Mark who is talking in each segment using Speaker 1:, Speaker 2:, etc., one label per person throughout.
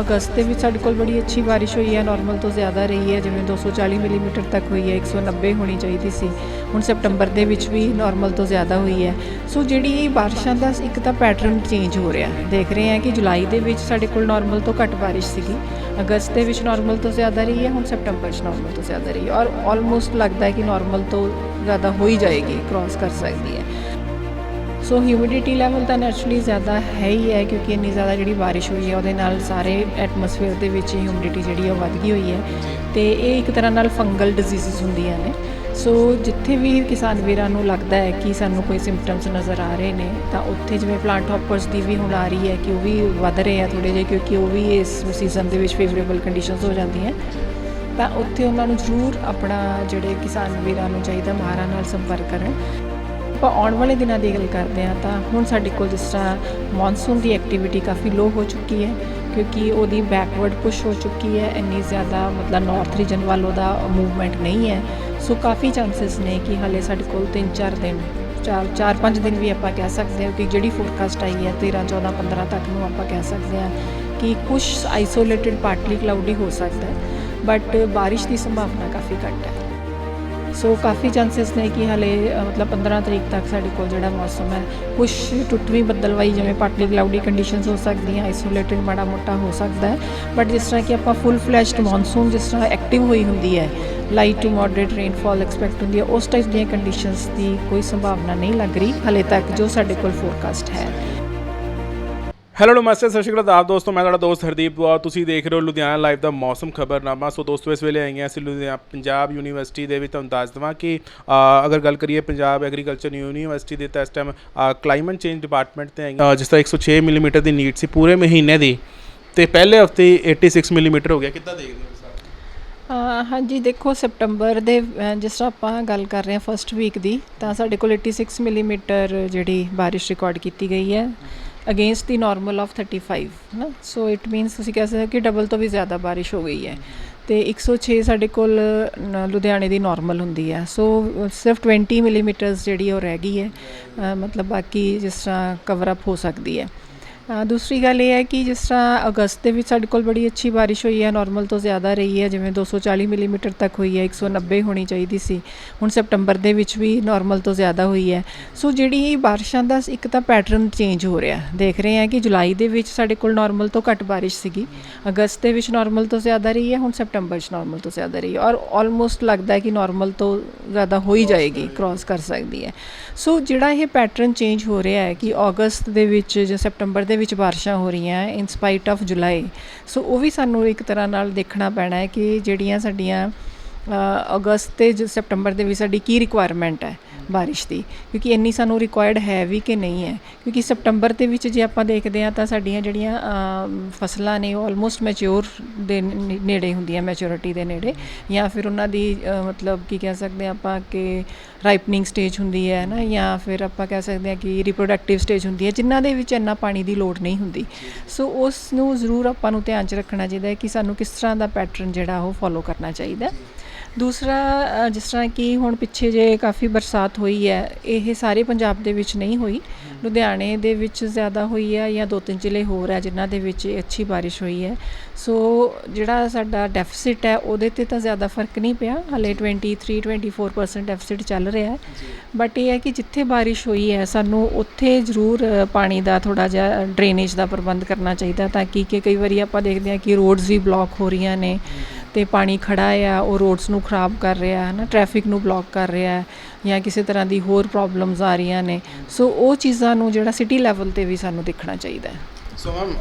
Speaker 1: ਅਗਸਤ ਦੇ ਵਿੱਚ ਸਾਡੇ ਕੋਲ ਬੜੀ ਅੱਛੀ ਬਾਰਿਸ਼ ਹੋਈ ਹੈ। ਨਾਰਮਲ ਤੋਂ ਜ਼ਿਆਦਾ ਰਹੀ ਹੈ, ਜਿਵੇਂ 240 ਮਿਲੀਮੀਟਰ ਤੱਕ ਹੋਈ ਹੈ 190 ਹੋਣੀ ਚਾਹੀਦੀ ਸੀ। ਹੁਣ ਸਪਟੰਬਰ ਦੇ ਵਿੱਚ ਵੀ ਨਾਰਮਲ ਤੋਂ ਜ਼ਿਆਦਾ ਹੋਈ ਹੈ। ਸੋ ਜਿਹੜੀ ਇਹ ਬਾਰਿਸ਼ਾਂ ਦਾ ਇੱਕ ਤਾਂ ਪੈਟਰਨ ਚੇਂਜ ਹੋ ਰਿਹਾ। ਦੇਖ ਰਹੇ ਹਾਂ ਕਿ ਜੁਲਾਈ ਦੇ ਵਿੱਚ ਸਾਡੇ ਕੋਲ ਨਾਰਮਲ ਤੋਂ ਘੱਟ ਬਾਰਿਸ਼ ਸੀਗੀ। ਅਗਸਤ ਦੇ ਵਿੱਚ ਨਾਰਮਲ ਤੋਂ ਜ਼ਿਆਦਾ ਰਹੀ ਹੈ, ਹੁਣ ਸਪਟੰਬਰ 'ਚ ਨਾਰਮਲ ਤੋਂ ਜ਼ਿਆਦਾ ਰਹੀ ਹੈ। ਔਰ ਆਲਮੋਸਟ ਲੱਗਦਾ ਹੈ ਕਿ ਨਾਰਮਲ ਤੋਂ ਜ਼ਿਆਦਾ ਹੋ ਹੀ ਜਾਏਗੀ ਕ੍ਰਾਸ ਕਰ ਸਕਦੀ ਹੈ। ਸੋ ਹਿਊਮਿਡਿਟੀ ਲੈਵਲ ਤਾਂ ਨੈਚੁਰਲੀ ਜ਼ਿਆਦਾ ਹੈ ਹੀ ਹੈ ਕਿਉਂਕਿ ਇੰਨੀ ਜ਼ਿਆਦਾ ਜਿਹੜੀ ਬਾਰਿਸ਼ ਹੋਈ ਹੈ, ਉਹਦੇ ਨਾਲ ਸਾਰੇ ਐਟਮੋਸਫੇਅਰ ਦੇ ਵਿੱਚ ਹਿਊਮਿਡਿਟੀ ਜਿਹੜੀ ਉਹ ਵੱਧ ਗਈ ਹੋਈ ਹੈ ਤੇ ਇਹ ਇੱਕ ਤਰ੍ਹਾਂ ਨਾਲ ਫੰਗਲ ਡਿਜ਼ੀਜ਼ਸ ਹੁੰਦੀਆਂ ਨੇ। ਸੋ ਜਿੱਥੇ ਵੀ ਕਿਸਾਨ ਵੀਰਾਂ ਨੂੰ ਲੱਗਦਾ ਹੈ ਕਿ ਸਾਨੂੰ ਕੋਈ ਸਿੰਪਟਮਸ ਨਜ਼ਰ ਆ ਰਹੇ ਨੇ, ਤਾਂ ਉੱਥੇ ਜਿਵੇਂ ਪਲਾਂਟ ਹੌਪਰਸ ਦੀ ਵੀ ਹੁਣ ਆ ਰਹੀ ਹੈ ਕਿ ਉਹ ਵੀ ਵੱਧ ਰਹੇ ਆ ਥੋੜੇ ਜਿਹੇ ਕਿਉਂਕਿ ਉਹ ਵੀ ਇਸ ਸੀਜ਼ਨ ਦੇ ਵਿੱਚ ਫੇਵਰੇਬਲ ਕੰਡੀਸ਼ਨਸ ਹੋ ਜਾਂਦੀਆਂ। ਤਾਂ ਉੱਥੇ ਉਹਨਾਂ ਨੂੰ ਜ਼ਰੂਰ ਆਪਣਾ ਜਿਹੜੇ ਕਿਸਾਨ ਵੀਰਾਂ ਨੂੰ ਚਾਹੀਦਾ ਮਾਹਰਾਂ ਨਾਲ ਸੰਪਰਕ ਕਰਨ। ਆਪਾਂ ਆਉਣ ਵਾਲੇ ਦਿਨਾਂ ਦੀ ਗੱਲ ਕਰਦੇ ਹਾਂ ਤਾਂ ਹੁਣ ਸਾਡੇ ਕੋਲ ਜਿਸ ਤਰ੍ਹਾਂ ਮੌਨਸੂਨ ਦੀ ਐਕਟੀਵਿਟੀ ਕਾਫੀ ਲੋ ਹੋ ਚੁੱਕੀ ਹੈ, ਕਿਉਂਕਿ ਉਹਦੀ ਬੈਕਵਰਡ ਪੁਸ਼ ਹੋ ਚੁੱਕੀ ਹੈ, ਇੰਨੀ ਜ਼ਿਆਦਾ ਮਤਲਬ ਨਾਰਥ ਰੀਜਨ ਵੱਲ ਉਹਦਾ ਮੂਵਮੈਂਟ ਨਹੀਂ ਹੈ। ਸੋ ਕਾਫੀ ਚਾਂਸਸ ਨੇ ਕਿ ਹਲੇ ਸਾਡੇ ਕੋਲ 3-4 ਦਿਨ, ਚਾਰ ਚਾਰ ਪੰਜ ਦਿਨ ਵੀ ਆਪਾਂ ਕਹਿ ਸਕਦੇ ਹਾਂ ਕਿ ਜਿਹੜੀ ਫੋਰਕਾਸਟ ਆਈ ਹੈ 13 14 15 ਤੱਕ ਨੂੰ ਆਪਾਂ ਕਹਿ ਸਕਦੇ ਹਾਂ ਕਿ ਕੁਝ ਆਈਸੋਲੇਟਿਡ ਪਾਰਟਲੀ ਕਲਾਉਡੀ ਹੋ ਸਕਦਾ ਹੈ ਬਟ ਬਾਰਿਸ਼ ਦੀ ਸੰਭਾਵਨਾ ਕਾਫੀ ਘੱਟ ਹੈ। ਸੋ ਕਾਫੀ ਚਾਂਸਸ ਨੇ ਕਿ ਹਲੇ ਮਤਲਬ 15 ਤਰੀਕ ਤੱਕ ਸਾਡੇ ਕੋਲ ਜਿਹੜਾ ਮੌਸਮ ਹੈ ਕੁਝ ਟੁੱਟਵੀਂ ਬੱਦਲਵਾਈ, ਜਿਵੇਂ ਪਾਰਟਲੀ ਕਲਾਉਡੀ ਕੰਡੀਸ਼ਨਸ ਹੋ ਸਕਦੀਆਂ ਆਈਸੋਲੇਟਡ ਮਾੜਾ ਮੋਟਾ ਹੋ ਸਕਦਾ ਹੈ। ਬਟ ਜਿਸ ਤਰ੍ਹਾਂ ਕਿ ਆਪਾਂ ਫੁੱਲ ਫਲੈਸ਼ਡ ਮੌਨਸੂਨ ਜਿਸ ਤਰ੍ਹਾਂ ਐਕਟਿਵ ਹੋਈ ਹੁੰਦੀ ਹੈ light to moderate rainfall expect ਹੁੰਦੀ ਹੈ, ਉਸ ਟਾਈਪ ਦੀਆਂ ਕੰਡੀਸ਼ਨਸ ਦੀ ਕੋਈ ਸੰਭਾਵਨਾ ਨਹੀਂ ਲੱਗ ਰਹੀ ਹਲੇ ਤੱਕ ਜੋ ਸਾਡੇ ਕੋਲ ਫੋਰਕਾਸਟ ਹੈ।
Speaker 2: ਹੈਲੋ ਨਮਸਤੇ, ਸਤਿ ਸ਼੍ਰੀ ਅਕਾਲ ਆਦਾਬ ਦੋਸਤੋ, ਮੈਂ ਤੁਹਾਡਾ ਦੋਸਤ ਹਰਦੀਪ ਦੁਆ। ਤੁਸੀਂ ਦੇਖ ਰਹੇ ਹੋ ਲੁਧਿਆਣਾ ਲਾਈਵ ਦਾ ਮੌਸਮ ਖਬਰਨਾਮਾ। ਸੋ ਦੋਸਤੋ, ਇਸ ਵੇਲੇ ਆਈਆਂ ਅਸੀਂ ਲੁਧਿਆਣਾ ਪੰਜਾਬ ਯੂਨੀਵਰਸਿਟੀ ਦੇ ਵਿੱਚ। ਤੁਹਾਨੂੰ ਦੱਸ ਦਵਾਂ ਕਿ ਅਗਰ ਗੱਲ ਕਰੀਏ ਪੰਜਾਬ ਐਗਰੀਕਲਚਰ ਯੂਨੀਵਰਸਿਟੀ ਦੇ, ਤਾਂ ਇਸ ਟਾਈਮ ਕਲਾਈਮੇਟ ਚੇਂਜ ਡਿਪਾਰਟਮੈਂਟ ਤੇ ਆਈਆਂ। ਜਿਸ ਤਰ੍ਹਾਂ 106 ਮਿਲੀਮੀਟਰ ਦੀ ਨੀਡ ਸੀ ਪੂਰੇ ਮਹੀਨੇ ਦੀ, ਤੇ ਪਹਿਲੇ ਹਫ਼ਤੇ 86 ਮਿਲੀਮੀਟਰ ਹੋ ਗਿਆ। ਕਿੱਦਾਂ ਦੇਖਦੇ ਹੋ
Speaker 1: ਹਾਂਜੀ, ਦੇਖੋ ਸਪਟੰਬਰ ਦੇ ਜਿਸ ਤਰ੍ਹਾਂ ਆਪਾਂ ਗੱਲ ਕਰ ਰਹੇ ਹਾਂ ਫਸਟ ਵੀਕ ਦੀ, ਤਾਂ ਸਾਡੇ ਕੋਲ 86 ਮਿਲੀਮੀਟਰ ਜਿਹੜੀ ਬਾਰਿਸ਼ ਰਿਕਾਰਡ ਕੀਤੀ ਗਈ ਹੈ। ਅਗੇਂਸਟ ਦੀ ਨਾਰਮਲ ਆਫ 35 ਨਾ ਸੋ ਇਟ ਮੀਨਸ ਤੁਸੀਂ ਕਹਿ ਸਕਦੇ ਹੋ ਕਿ ਡਬਲ ਤੋਂ ਵੀ ਜ਼ਿਆਦਾ ਬਾਰਿਸ਼ ਹੋ ਗਈ ਹੈ। ਤੇ 106 ਸਾਡੇ ਕੋਲ ਲੁਧਿਆਣੇ ਦੀ ਨਾਰਮਲ ਹੁੰਦੀ ਹੈ। ਸੋ ਸਿਰਫ 20 ਮਿਲੀਮੀਟਰਸ ਜਿਹੜੀ ਉਹ ਰਹਿ ਗਈ ਹੈ। ਮਤਲਬ ਬਾਕੀ ਜਿਸ ਤਰ੍ਹਾਂ ਕਵਰ ਅਪ ਹੋ ਸਕਦੀ ਹੈ। ਦੂਸਰੀ ਗੱਲ ਇਹ ਹੈ ਕਿ ਜਿਸ ਤਰ੍ਹਾਂ ਅਗਸਤ ਦੇ ਵਿੱਚ ਸਾਡੇ ਕੋਲ ਬੜੀ ਅੱਛੀ ਬਾਰਿਸ਼ ਹੋਈ ਹੈ ਨਾਰਮਲ ਤੋਂ ਜ਼ਿਆਦਾ ਰਹੀ ਹੈ ਜਿਵੇਂ 240 ਮਿਲੀਮੀਟਰ ਤੱਕ ਹੋਈ ਹੈ 190 ਹੋਣੀ ਚਾਹੀਦੀ ਸੀ। ਹੁਣ ਸਪਟੰਬਰ ਦੇ ਵਿੱਚ ਵੀ ਨਾਰਮਲ ਤੋਂ ਜ਼ਿਆਦਾ ਹੋਈ ਹੈ। ਸੋ ਜਿਹੜੀ ਇਹ ਬਾਰਿਸ਼ਾਂ ਦਾ ਇੱਕ ਤਾਂ ਪੈਟਰਨ ਚੇਂਜ ਹੋ ਰਿਹਾ। ਦੇਖ ਰਹੇ ਹਾਂ ਕਿ ਜੁਲਾਈ ਦੇ ਵਿੱਚ ਸਾਡੇ ਕੋਲ ਨਾਰਮਲ ਤੋਂ ਘੱਟ ਬਾਰਿਸ਼ ਸੀਗੀ। ਅਗਸਤ ਦੇ ਵਿੱਚ ਨਾਰਮਲ ਤੋਂ ਜ਼ਿਆਦਾ ਰਹੀ ਹੈ ਹੁਣ ਸਪਟੰਬਰ 'ਚ ਨਾਰਮਲ ਤੋਂ ਜ਼ਿਆਦਾ ਰਹੀ ਹੈ ਔਰ ਆਲਮੋਸਟ ਲੱਗਦਾ ਹੈ ਕਿ ਨਾਰਮਲ ਤੋਂ ਜ਼ਿਆਦਾ ਹੋ ਹੀ ਜਾਏਗੀ ਕ੍ਰਾਸ ਕਰ ਸਕਦੀ ਹੈ। ਸੋ ਜਿਹੜਾ ਇਹ ਪੈਟਰਨ ਚੇਂਜ ਹੋ ਰਿਹਾ ਹੈ ਕਿ ਅਗਸਤ ਦੇ ਵਿੱਚ ਜਾਂ ਸਪਟੰਬਰ ਦੇ ਵਿੱਚ ਬਾਰਿਸ਼ਾਂ ਹੋ ਰਹੀਆਂ ਹੈ ਇਨ ਸਪਾਈਟ ਆਫ ਜੁਲਾਈ ਸੋ ਉਹ ਵੀ ਸਾਨੂੰ ਇੱਕ ਤਰ੍ਹਾਂ ਨਾਲ ਦੇਖਣਾ ਪੈਣਾ ਹੈ ਕਿ ਜਿਹੜੀਆਂ ਸਾਡੀਆਂ ਅਗਸਤ ਤੇ ਜ- ਦੇ ਵਿੱਚ ਸਾਡੀ ਕੀ ਰਿਕੁਆਇਰਮੈਂਟ ਹੈ। ਬਾਰਿਸ਼ ਦੀ, ਕਿਉਂਕਿ ਇੰਨੀ ਸਾਨੂੰ ਰਿਕੁਆਇਰਡ ਹੈ ਵੀ ਕਿ ਨਹੀਂ ਹੈ। ਕਿਉਂਕਿ ਸਪਟੰਬਰ ਦੇ ਵਿੱਚ ਜੇ ਆਪਾਂ ਦੇਖਦੇ ਹਾਂ ਤਾਂ ਸਾਡੀਆਂ ਜਿਹੜੀਆਂ ਫਸਲਾਂ ਨੇ ਉਹ ਆਲਮੋਸਟ ਮੈਚੁਰ ਦੇ ਨੇੜੇ ਹੁੰਦੀਆਂ ਮੈਚੁਰਿਟੀ ਦੇ ਨੇੜੇ। ਜਾਂ ਫਿਰ ਉਹਨਾਂ ਦੀ ਮਤਲਬ ਕੀ ਕਹਿ ਸਕਦੇ ਹਾਂ ਆਪਾਂ ਕਿ ਰਾਈਪਨਿੰਗ ਸਟੇਜ ਹੁੰਦੀ ਹੈ ਨਾ ਜਾਂ ਫਿਰ ਆਪਾਂ ਕਹਿ ਸਕਦੇ ਹਾਂ ਕਿ ਰਿਪਰੋਡਕਟਿਵ ਸਟੇਜ ਹੁੰਦੀ ਹੈ, ਜਿਨ੍ਹਾਂ ਦੇ ਵਿੱਚ ਇੰਨਾ ਪਾਣੀ ਦੀ ਲੋੜ ਨਹੀਂ ਹੁੰਦੀ। ਸੋ ਉਸ ਨੂੰ ਜ਼ਰੂਰ ਆਪਾਂ ਨੂੰ ਧਿਆਨ 'ਚ ਰੱਖਣਾ ਚਾਹੀਦਾ ਹੈ ਕਿ ਸਾਨੂੰ ਕਿਸ ਤਰ੍ਹਾਂ ਦਾ ਪੈਟਰਨ ਜਿਹੜਾ ਉਹ ਫੋਲੋ ਕਰਨਾ ਚਾਹੀਦਾ ਦੂਸਰਾ ਜਿਸ ਤਰ੍ਹਾਂ ਕਿ ਹੁਣ ਪਿੱਛੇ ਜੇ ਕਾਫੀ ਬਰਸਾਤ ਹੋਈ ਹੈ ਇਹ ਸਾਰੇ ਪੰਜਾਬ ਦੇ ਵਿੱਚ ਨਹੀਂ ਹੋਈ। ਲੁਧਿਆਣੇ ਦੇ ਵਿੱਚ ਜ਼ਿਆਦਾ ਹੋਈ ਹੈ ਜਾਂ ਦੋ ਤਿੰਨ ਜ਼ਿਲ੍ਹੇ ਹੋਰ ਹੈ ਜਿਨ੍ਹਾਂ ਦੇ ਵਿੱਚ ਅੱਛੀ ਬਾਰਿਸ਼ ਹੋਈ ਹੈ। ਸੋ ਜਿਹੜਾ ਸਾਡਾ ਡੈਫਿਸਿਟ ਹੈ ਉਹਦੇ ਤੇ ਤਾਂ ਜ਼ਿਆਦਾ ਫ਼ਰਕ ਨਹੀਂ ਪਿਆ। ਹਲੇ 23 24% ਡੈਫਿਸਿਟ ਚੱਲ ਰਿਹਾ ਹੈ। ਬਟ ਇਹ ਹੈ ਕਿ ਜਿੱਥੇ ਬਾਰਿਸ਼ ਹੋਈ ਹੈ ਸਾਨੂੰ ਉੱਥੇ ਜ਼ਰੂਰ ਪਾਣੀ ਦਾ ਥੋੜਾ ਜਿਹਾ ਡਰੇਨੇਜ ਦਾ ਪ੍ਰਬੰਧ ਕਰਨਾ ਚਾਹੀਦਾ ਤਾਂ ਕਿ ਕਿ ਕਈ ਵਾਰੀ ਆਪਾਂ ਦੇਖਦੇ ਹਾਂ ਕਿ ਰੋਡਸ ਵੀ ਬਲੌਕ ਹੋ ਰਹੀਆਂ ਨੇ। ਤੇ ਪਾਣੀ ਖੜਾ ਆ, ਉਹ ਰੋਡਸ ਨੂੰ ਖਰਾਬ ਕਰ ਰਿਹਾ ਹੈ ਨਾ ਟ੍ਰੈਫਿਕ ਨੂੰ ਬਲੌਕ ਕਰ ਰਿਹਾ ਹੈ ਜਾਂ ਕਿਸੇ ਤਰ੍ਹਾਂ ਦੀ ਹੋਰ ਪ੍ਰੋਬਲਮਸ ਆ ਰਹੀਆਂ ਨੇ। ਸੋ ਉਹ ਚੀਜ਼ਾਂ ਨੂੰ ਜਿਹੜਾ ਸਿਟੀ ਲੈਵਲ ਤੇ ਵੀ ਸਾਨੂੰ ਦੇਖਣਾ ਚਾਹੀਦਾ ਹੈ।
Speaker 2: ਸੋ ਮੈਮ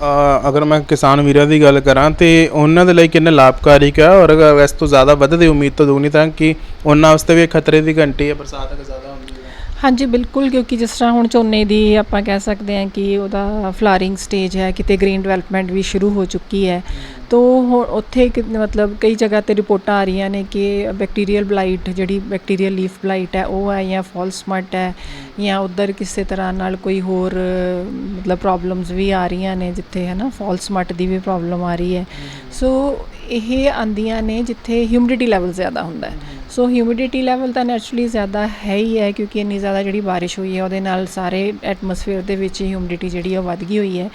Speaker 2: ਅਗਰ ਮੈਂ ਕਿਸਾਨ ਵੀਰਾਂ ਦੀ ਗੱਲ ਕਰਾਂ, ਤੇ ਉਹਨਾਂ ਦੇ ਲਈ ਕਿੰਨੇ ਲਾਭਕਾਰੀ ਹੈ ਔਰ ਅਗਰ ਇਸ ਤੋਂ ਜ਼ਿਆਦਾ ਵੱਧਦੀ ਉਮੀਦ ਤਾਂ ਦੂਨੀ ਤਾਂ ਕਿ ਉਹਨਾਂ ਵਾਸਤੇ ਵੀ ਖਤਰੇ ਦੀ ਘੰਟੀ ਹੈ, ਬਰਸਾਤ ਅਗਰ ਜ਼ਿਆਦਾ ਹੁੰਦੀ
Speaker 1: ਹਾਂਜੀ, ਬਿਲਕੁਲ, ਕਿਉਂਕਿ ਜਿਸ ਤਰ੍ਹਾਂ ਹੁਣ ਝੋਨੇ ਦੀ ਆਪਾਂ ਕਹਿ ਸਕਦੇ ਹਾਂ ਕਿ ਉਹਦਾ ਫਲਾਰਿੰਗ ਸਟੇਜ ਹੈ, ਕਿਤੇ ਗ੍ਰੀਨ ਡਿਵੈਲਪਮੈਂਟ ਵੀ ਸ਼ੁਰੂ ਹੋ ਚੁੱਕੀ ਹੈ। ਤੋ ਹੁਣ ਉੱਥੇ ਕਿ- ਮਤਲਬ ਕਈ ਜਗ੍ਹਾ ਤੇ ਰਿਪੋਰਟਾਂ ਆ ਰਹੀਆਂ ਨੇ ਕਿ ਬੈਕਟੀਰੀਅਲ ਬਲਾਈਟ, ਜਿਹੜੀ ਬੈਕਟੀਰੀਅਲ ਲੀਫ ਬਲਾਈਟ ਹੈ, ਉਹ ਹੈ ਜਾਂ ਫਾਲਸ ਮਟ ਹੈ ਜਾਂ ਉਧਰ ਕਿਸੇ ਤਰ੍ਹਾਂ ਨਾਲ ਕੋਈ ਹੋਰ, ਮਤਲਬ ਪ੍ਰੋਬਲਮਸ ਵੀ ਆ ਰਹੀਆਂ ਨੇ ਜਿੱਥੇ ਹੈ ਨਾ ਫਾਲਸ ਮਟ ਦੀ ਵੀ ਪ੍ਰੋਬਲਮ ਆ ਰਹੀ ਹੈ। ਸੋ ਇਹ ਆਂਦੀਆਂ ਨੇ ਜਿੱਥੇ ਹਿਊਮਿਡਿਟੀ ਲੈਵਲ ਜ਼ਿਆਦਾ ਹੁੰਦਾ ਹੈ। ਸੋ ਹਿਊਮਿਡਿਟੀ ਲੈਵਲ ਤਾਂ ਨੈਚੁਰਲੀ ਜ਼ਿਆਦਾ ਹੈ ਹੀ ਹੈ ਕਿਉਂਕਿ ਇੰਨੀ ਜ਼ਿਆਦਾ ਜਿਹੜੀ ਬਾਰਿਸ਼ ਹੋਈ ਹੈ ਉਹਦੇ ਨਾਲ ਸਾਰੇ ਐਟਮੋਸਫੇਅਰ ਦੇ ਵਿੱਚ ਹਿਊਮਿਡਿਟੀ ਜਿਹੜੀ ਆ ਉਹ ਵੱਧ ਗਈ ਹੋਈ ਹੈ।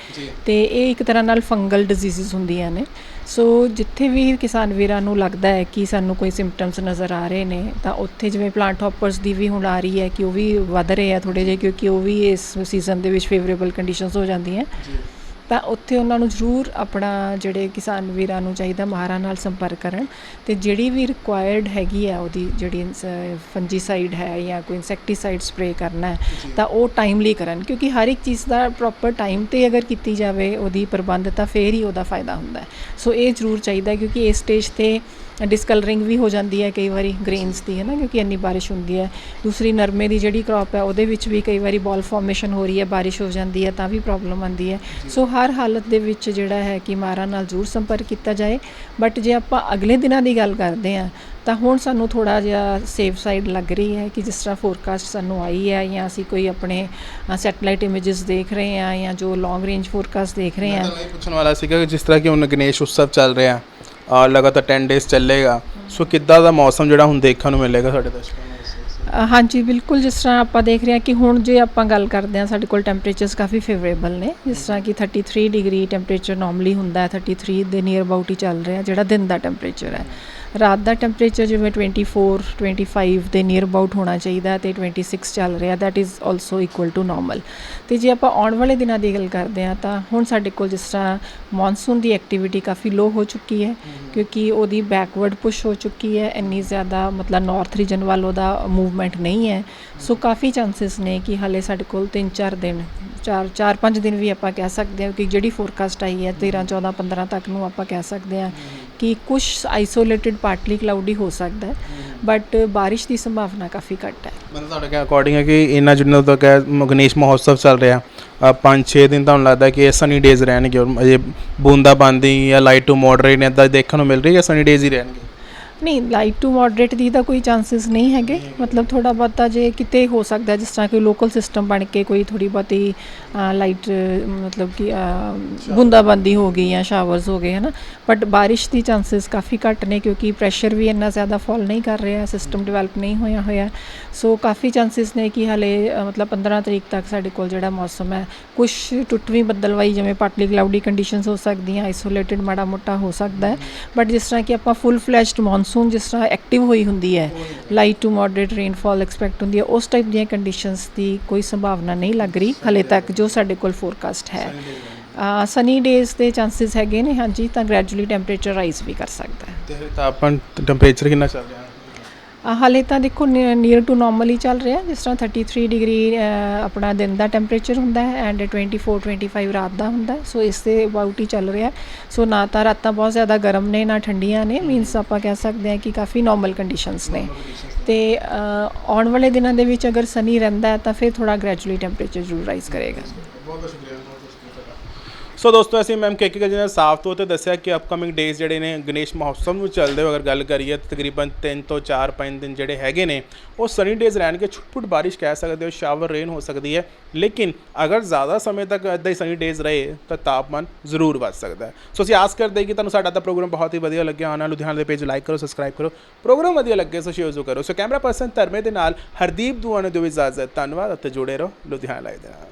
Speaker 1: ਤੇ ਇਹ ਇੱਕ ਤਰ੍ਹਾਂ ਨਾਲ ਫੰਗਲ ਡਿਜ਼ੀਜ਼ਸ ਹੁੰਦੀਆਂ ਨੇ। ਸੋ ਜਿੱਥੇ ਵੀ ਕਿਸਾਨ ਵੀਰਾਂ ਨੂੰ ਲੱਗਦਾ ਹੈ ਕਿ ਸਾਨੂੰ ਕੋਈ ਸਿੰਪਟਮਸ ਨਜ਼ਰ ਆ ਰਹੇ ਨੇ ਤਾਂ ਉੱਥੇ ਜਿਵੇਂ ਪਲਾਂਟ ਹੌਪਰਸ ਦੀ ਵੀ ਹੁਣ ਆ ਰਹੀ ਹੈ ਕਿ ਉਹ ਵੀ ਵੱਧ ਰਹੇ ਆ ਥੋੜੇ ਜਿਹੇ ਕਿਉਂਕਿ ਉਹ ਵੀ ਇਸ ਸੀਜ਼ਨ ਦੇ ਵਿੱਚ ਫੇਵਰੇਬਲ ਕੰਡੀਸ਼ਨਸ ਹੋ ਜਾਂਦੀਆਂ। ਤਾਂ ਉੱਥੇ ਉਹਨਾਂ ਨੂੰ ਜ਼ਰੂਰ ਆਪਣਾ ਜਿਹੜੇ ਕਿਸਾਨ ਵੀਰਾਂ ਨੂੰ ਚਾਹੀਦਾ ਮਾਹਰਾਂ ਨਾਲ ਸੰਪਰਕ ਕਰਨ ਤੇ ਜਿਹੜੀ ਵੀ ਰਿਕੁਆਇਰਡ ਹੈਗੀ ਆ ਉਹਦੀ ਜਿਹੜੀ ਫੰਜੀਸਾਈਡ ਹੈ ਜਾਂ ਕੋਈ ਇਨਸੈਕਟੀਸਾਈਡ ਸਪਰੇ ਕਰਨਾ ਹੈ ਤਾਂ ਉਹ ਟਾਈਮਲੀ ਕਰਨ ਕਿਉਂਕਿ ਹਰ ਇੱਕ ਚੀਜ਼ ਦਾ ਪ੍ਰੋਪਰ ਟਾਈਮ ਤੇ ਅਗਰ ਕੀਤੀ ਜਾਵੇ ਉਹਦੀ ਪ੍ਰਬੰਧ ਤਾਂ ਫੇਰ ਹੀ ਉਹਦਾ ਫਾਇਦਾ ਹੁੰਦਾ ਸੋ ਇਹ ਜ਼ਰੂਰ ਚਾਹੀਦਾ ਕਿਉਂਕਿ ਇਸ ਸਟੇਜ ਤੇ ਡਿਸਕਲਰਿੰਗ ਵੀ ਹੋ ਜਾਂਦੀ ਹੈ ਕਈ ਵਾਰੀ ਗ੍ਰੇਨਸ ਦੀ ਹੈ ਨਾ ਕਿਉਂਕਿ ਇੰਨੀ ਬਾਰਿਸ਼ ਹੁੰਦੀ ਹੈ। ਦੂਸਰੀ ਨਰਮੇ ਦੀ ਜਿਹੜੀ ਕ੍ਰੌਪ ਹੈ ਉਹਦੇ ਵਿੱਚ ਵੀ ਕਈ ਵਾਰੀ ਬਾਲ ਫਾਰਮੇਸ਼ਨ ਹੋ ਰਹੀ ਹੈ ਬਾਰਿਸ਼ ਹੋ ਜਾਂਦੀ ਹੈ ਤਾਂ ਵੀ ਪ੍ਰੋਬਲਮ ਆਉਂਦੀ ਹੈ। ਸੋ ਹਰ ਹਾਲਤ ਦੇ ਵਿੱਚ ਜਿਹੜਾ ਹੈ ਕਿ ਮਾਰਾਂ ਨਾਲ ਜ਼ਰੂਰ ਸੰਪਰਕ ਕੀਤਾ ਜਾਏ। ਬਟ ਜੇ ਆਪਾਂ ਅਗਲੇ ਦਿਨਾਂ ਦੀ ਗੱਲ ਕਰਦੇ ਹਾਂ ਤਾਂ ਹੁਣ ਸਾਨੂੰ ਥੋੜਾ ਜਿਹਾ ਸੇਫ ਸਾਈਡ ਲੱਗ ਰਹੀ ਹੈ ਕਿ ਜਿਸ ਤਰ੍ਹਾਂ ਫੋਰਕਾਸਟ ਸਾਨੂੰ ਆਈ ਹੈ ਜਾਂ ਅਸੀਂ ਕੋਈ ਆਪਣੇ ਸੈਟਲਾਈਟ ਇਮੇजेस ਦੇਖ ਰਹੇ ਹਾਂ ਜਾਂ ਜੋ ਲੌਂਗ ਰੇਂਜ ਫੋਰਕਾਸਟ ਦੇਖ ਰਹੇ ਹਾਂ।
Speaker 2: ਪੁੱਛਣ ਵਾਲਾ ਸੀਗਾ ਕਿ ਜਿਸ ਤਰ੍ਹਾਂ ਕਿ ਹੁਣ ਗਣੇਸ਼ ਉਤਸਵ ਚੱਲ ਰਿਹਾ ਆ ਲਗਾਤਾਰ 10 ਡੇਜ਼ ਚੱਲੇਗਾ। ਸੋ ਕਿੱਦਾਂ ਦਾ ਮੌਸਮ ਜਿਹੜਾ ਹੁਣ ਦੇਖਣ ਨੂੰ ਮਿਲੇਗਾ ਸਾਡੇ ਦਰਸ਼ਕਾਂ ਨੂੰ?
Speaker 1: ਅ, ਹਾਂਜੀ ਬਿਲਕੁਲ ਜਿਸ ਤਰ੍ਹਾਂ ਆਪਾਂ ਦੇਖ ਰਹੇ ਹਾਂ ਕਿ ਹੁਣ ਜੇ ਆਪਾਂ ਗੱਲ ਕਰਦੇ ਹਾਂ ਸਾਡੇ ਕੋਲ ਟੈਂਪਰੇਚਰਸ ਕਾਫੀ ਫੇਵਰੇਬਲ ਨੇ। ਜਿਸ ਤਰ੍ਹਾਂ ਕਿ 33 ਡਿਗਰੀ ਟੈਂਪਰੇਚਰ ਨਾਰਮਲੀ ਹੁੰਦਾ ਹੈ। 33 ਦੇ ਨੀਅਰ ਅਬਾਊਟ ਹੀ ਚੱਲ ਰਿਹਾ ਜਿਹੜਾ ਦਿਨ ਦਾ ਟੈਂਪਰੇਚਰ ਹੈ। ਰਾਤ ਦਾ ਟੈਂਪਰੇਚਰ ਜਿਵੇਂ 24 25 ਦੇ ਨੀਅਰ ਅਬਾਊਟ ਹੋਣਾ ਚਾਹੀਦਾ ਤੇ 26 ਚੱਲ ਰਿਹਾ that is also equal to normal ਤੇ ਜੇ ਆਪਾਂ ਆਉਣ ਵਾਲੇ ਦਿਨਾਂ ਦੀ ਗੱਲ ਕਰਦੇ ਹਾਂ ਤਾਂ ਹੁਣ ਸਾਡੇ ਕੋਲ ਜਿਸ ਤਰ੍ਹਾਂ ਮੌਨਸੂਨ ਦੀ ਐਕਟੀਵਿਟੀ ਕਾਫੀ ਲੋ ਹੋ ਚੁੱਕੀ ਹੈ ਕਿਉਂਕਿ ਉਹਦੀ ਬੈਕਵਰਡ ਪੁਸ਼ ਹੋ ਚੁੱਕੀ ਹੈ ਇੰਨੀ ਜ਼ਿਆਦਾ ਮਤਲਬ ਨਾਰਥ ਰੀਜਨ ਵੱਲ ਉਹਦਾ ਮੂਵਮੈਂਟ ਨਹੀਂ ਹੈ। ਸੋ ਕਾਫੀ ਚਾਂਸਸ ਨੇ ਕਿ ਹਾਲੇ ਸਾਡੇ ਕੋਲ 3-4 ਦਿਨ 4 4-5 ਦਿਨ ਵੀ ਆਪਾਂ ਕਹਿ ਸਕਦੇ ਹਾਂ ਕਿ ਜਿਹੜੀ ਫੋਰਕਾਸਟ ਆਈ ਹੈ 13 14 15 ਤੱਕ ਨੂੰ ਆਪਾਂ ਕਹਿ ਸਕਦੇ ਹਾਂ। ਕਿ ਕੁਝ ਆਈਸੋਲੇਟਡ ਪਾਰਟਲੀ ਕਲਾਉਡੀ ਹੋ ਸਕਦਾ ਹੈ ਬਟ ਬਾਰਿਸ਼ ਦੀ ਸੰਭਾਵਨਾ ਕਾਫੀ ਘੱਟ ਹੈ।
Speaker 2: ਮਤਲਬ ਤੁਹਾਡੇ ਕੇ ਅਕੋਰਡਿੰਗ ਹੈ ਕਿ ਇਹਨਾਂ ਜਿੰਨਾ ਤੱਕ ਹੈ ਗਣੇਸ਼ ਮਹੋਤਸਵ ਚੱਲ ਰਿਹਾ 5-6 ਦਿਨ ਤਾਂ ਹੁਣ ਲੱਗਦਾ ਕਿ ਇਹ ਸਨੀ ਡੇਜ਼ ਰਹਿਣਗੇ ਔਰ ਅਜੇ ਬੂੰਦਾਬਾਂਦੀ ਜਾਂ ਲਾਈਟ ਟੂ ਮੋਡਰੇਟ ਇਦਾਂ ਦੇਖਣ ਨੂੰ ਮਿਲ ਰਹੀ ਹੈ ਸਨੀ ਡੇਜ਼ ਹੀ ਰਹਿਣਗੇ?
Speaker 1: ਨਹੀਂ ਲਾਈਟ ਟੂ ਮੋਡਰੇਟ ਦੀ ਤਾਂ ਕੋਈ ਚਾਂਸਸ ਨਹੀਂ ਹੈਗੇ। ਮਤਲਬ ਥੋੜਾ ਬਹੁਤਾ ਜੇ ਕਿਤੇ ਹੋ ਸਕਦਾ ਜਿਸ ਤਰ੍ਹਾਂ ਕੋਈ ਲੋਕਲ ਸਿਸਟਮ ਬਣ ਕੇ ਕੋਈ ਥੋੜੀ ਬਹੁਤੀ ਲਾਈਟ ਮਤਲਬ ਕਿ ਬੂੰਦਾਬਾਂਦੀ ਹੋ ਗਈ ਜਾਂ ਸ਼ਾਵਰਸ ਹੋ ਗਏ ਹਨਾ। ਬਟ ਬਾਰਿਸ਼ ਦੀ ਚਾਂਸਸ ਕਾਫੀ ਘੱਟ ਨੇ ਕਿਉਂਕਿ ਪ੍ਰੈਸ਼ਰ ਵੀ ਇੰਨਾ ਜ਼ਿਆਦਾ ਫਾਲ ਨਹੀਂ ਕਰ ਰਿਹਾ ਸਿਸਟਮ ਡਿਵੈਲਪ ਨਹੀਂ ਹੋਇਆ ਹੋਇਆ। ਸੋ ਕਾਫੀ ਚਾਂਸਸ ਨੇ ਕਿ ਹਾਲੇ ਮਤਲਬ 15 ਤਰੀਕ ਤੱਕ ਸਾਡੇ ਕੋਲ ਜਿਹੜਾ ਮੌਸਮ ਹੈ ਕੁਝ ਟੁੱਟਵੀਂ ਬੱਦਲਵਾਈ ਜਿਵੇਂ ਪਾਰਟਲੀ ਕਲਾਉਡੀ ਕੰਡੀਸ਼ਨਸ ਹੋ ਸਕਦੀਆਂ ਆਈਸੋਲੇਟਡ ਮਾੜਾ ਮੋਟਾ ਹੋ ਸਕਦਾ ਹੈ। ਬਟ ਜਿਸ ਤਰ੍ਹਾਂ ਕਿ ਆਪਾਂ ਫੁੱਲ ਫਲੈਸ਼ਡ ਮੌਨਸੂਨ ਜਿਸ ਤਰ੍ਹਾਂ ਐਕਟਿਵ ਹੋਈ ਹੁੰਦੀ ਹੈ light to moderate rainfall expect ਹੁੰਦੀ ਹੈ, ਉਸ ਟਾਈਪ ਦੀਆਂ ਕੰਡੀਸ਼ਨਸ ਦੀ ਕੋਈ ਸੰਭਾਵਨਾ ਨਹੀਂ ਲੱਗ ਰਹੀ ਹਲੇ ਤੱਕ ਜੋ ਸਾਡੇ ਕੋਲ ਫੋਰਕਾਸਟ ਹੈ। ਸਨੀ ਡੇਜ਼ ਦੇ ਚਾਂਸਸ ਹੈਗੇ ਨੇ, ਹਾਂਜੀ, ਤਾਂ ਗ੍ਰੈਜੂਅਲੀ ਟੈਂਪਰੇਚਰ ਰਾਈਜ਼ ਵੀ ਕਰ ਸਕਦਾ ਹੈ।
Speaker 2: ਤੇ ਤਾਪਮਾਨ ਟੈਂਪਰੇਚਰ ਕਿੰਨਾ ਚੱਲ ਰਿਹਾ?
Speaker 1: ਹਾਲੇ ਤਾਂ ਦੇਖੋ ਨੀਅਰ ਟੂ ਨਾਰਮਲ ਹੀ ਚੱਲ ਰਿਹਾ ਜਿਸ ਤਰ੍ਹਾਂ 33 ਡਿਗਰੀ ਆਪਣਾ ਦਿਨ ਦਾ ਟੈਂਪਰੇਚਰ ਹੁੰਦਾ ਹੈ ਐਂਡ 24 25 ਰਾਤ ਦਾ ਹੁੰਦਾ ਸੋ ਇਸ ਦੇ ਅਬਾਊਟ ਹੀ ਚੱਲ ਰਿਹਾ ਸੋ ਨਾ ਤਾਂ ਰਾਤਾਂ ਬਹੁਤ ਜ਼ਿਆਦਾ ਗਰਮ ਨੇ, ਨਾ ਠੰਡੀਆਂ ਨੇ ਮੀਨਸ ਆਪਾਂ ਕਹਿ ਸਕਦੇ ਹਾਂ ਕਿ ਕਾਫੀ ਨਾਰਮਲ ਕੰਡੀਸ਼ਨਸ ਨੇ। ਤੇ ਆਉਣ ਵਾਲੇ ਦਿਨਾਂ ਦੇ ਵਿੱਚ ਅਗਰ ਸਨੀ ਰਹਿੰਦਾ ਤਾਂ ਫਿਰ ਥੋੜਾ ਗ੍ਰੈਜੂਅਲੀ ਟੈਂਪਰੇਚਰ ਜ਼ਰੂਰ ਰਾਈਜ਼ ਕਰੇਗਾ।
Speaker 2: ਬਹੁਤ ਬਹੁਤ ਸੋ ਦੋਸਤੋ, ਅਸੀਂ ਮੈਮ ਕੇਕੇ ਜੀ ਨੇ ਸਾਫ਼ ਤੌਰ ਤੇ ਦੱਸਿਆ ਕਿ ਅਪਕਮਿੰਗ ਡੇਜ਼ ਜਿਹੜੇ ਨੇ, ਗਣੇਸ਼ ਮਹੋਤਸਵ ਨੂੰ ਚੱਲਦੇ ਹੋ ਅਗਰ ਗੱਲ ਕਰੀਏ, ਤਾਂ ਤਕਰੀਬਨ 3 ਤੋਂ 4 5 ਦਿਨ ਜਿਹੜੇ ਹੈਗੇ ਨੇ, ਉਹ ਸਨੀ ਡੇਜ਼ ਰਹਿਣਗੇ। ਛੁੱਟ-ਪੁੱਟ ਬਾਰਿਸ਼ ਕਹਿ ਸਕਦੇ ਹੋ ਸ਼ਾਵਰ ਰੇਨ ਹੋ ਸਕਦੀ ਹੈ। ਲੇਕਿਨ ਅਗਰ ਜ਼ਿਆਦਾ ਸਮੇਂ ਤੱਕ ਇਦਾਂ ਹੀ ਸਨੀ ਡੇਜ਼ ਰਹੇ, ਤਾਂ ਤਾਪਮਾਨ ਜ਼ਰੂਰ ਵੱਧ ਸਕਦਾ ਹੈ। ਸੋ ਅਸੀਂ ਆਸ ਕਰਦੇ ਹਾਂ ਕਿ ਤੁਹਾਨੂੰ ਸਾਡਾ ਤਾਂ ਪ੍ਰੋਗਰਾਮ ਬਹੁਤ ਹੀ ਵਧੀਆ ਲੱਗਿਆ ਹੋਣਾ। ਲੁਧਿਆਣਾ ਦੇ ਪੇਜ ਲਾਈਕ ਕਰੋ ਸਬਸਕ੍ਰਾਈਬ ਕਰੋ। ਪ੍ਰੋਗਰਾਮ ਵਧੀਆ ਲੱਗੇ ਸੋ ਸ਼ੇਅਰ ਜ਼ਰੂਰ ਕਰੋ। ਸੋ ਕੈਮਰਾ ਪਰਸਨ ਧਰਮੇ ਦੇ ਨਾਲ ਹਰਦੀਪ ਦੁਆ ਨੂੰ ਦਿਓ ਇਜਾਜ਼ਤ। ਧੰਨਵਾਦ ਅਤੇ ਜੁੜੇ ਰਹੋ ਲੁਧਿਆਣਾ ਲਾਈਵ ਦੇ ਨਾਲ।